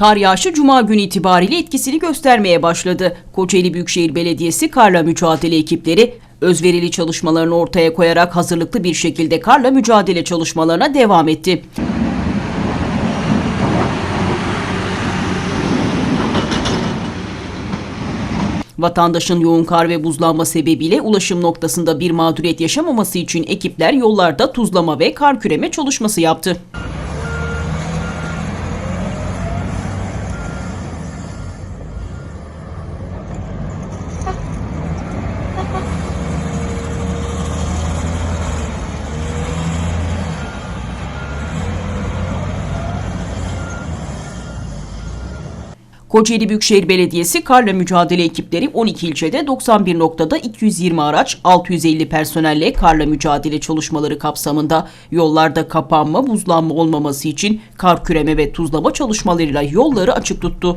Kar yağışı cuma günü itibariyle etkisini göstermeye başladı. Kocaeli Büyükşehir Belediyesi karla mücadele ekipleri özverili çalışmalarını ortaya koyarak hazırlıklı bir şekilde karla mücadele çalışmalarına devam etti. Vatandaşın yoğun kar ve buzlanma sebebiyle ulaşım noktasında bir mağduriyet yaşamaması için ekipler yollarda tuzlama ve kar küreme çalışması yaptı. Kocaeli Büyükşehir Belediyesi karla mücadele ekipleri 12 ilçede 91 noktada 220 araç, 650 personelle karla mücadele çalışmaları kapsamında yollarda kapanma, buzlanma olmaması için kar küreme ve tuzlama çalışmalarıyla yolları açık tuttu.